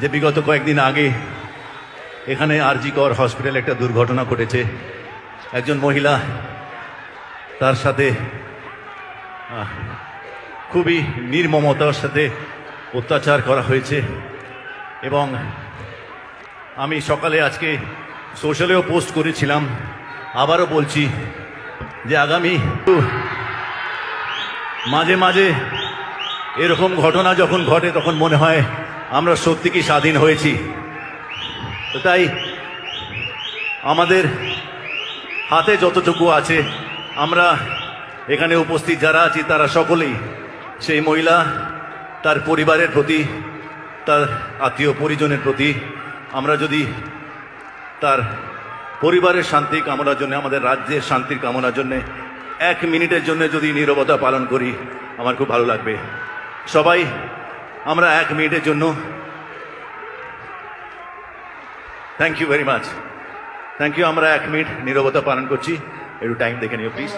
যে বিগত কয়েকদিন আগে এখানে আরজি কর হসপিটালে একটা দুর্ঘটনা ঘটেছে। একজন মহিলা তার সাথে খুবই নির্মমতার সাথে অত্যাচার করা হয়েছে এবং আমি সকালে আজকে সোশ্যালেও পোস্ট করেছিলাম, আবারও বলছি যে আগামী মাঝে মাঝে এরকম ঘটনা যখন ঘটে, তখন মনে হয় আমরা সত্যি কি স্বাধীন হয়েছি? তাই আমাদের হাতে যতটুকু আছে, আমরা এখানে উপস্থিত যারা আছি, তারা সকলেই সেই মহিলা, তার পরিবারের প্রতি, তার আত্মীয় পরিজনের প্রতি, আমরা যদি তার পরিবারের শান্তি কামনার জন্য, আমাদের রাজ্যের শান্তির কামনার জন্য, এক মিনিটের জন্য যদি নীরবতা পালন করি, আমার খুব ভালো লাগবে। সবাই আমরা এক মিনিটের জন্য thank you very much thank you আমরা এক মিনিট নিরবতা পালন করছি। একটু টাইম দেখে নিও প্লিজ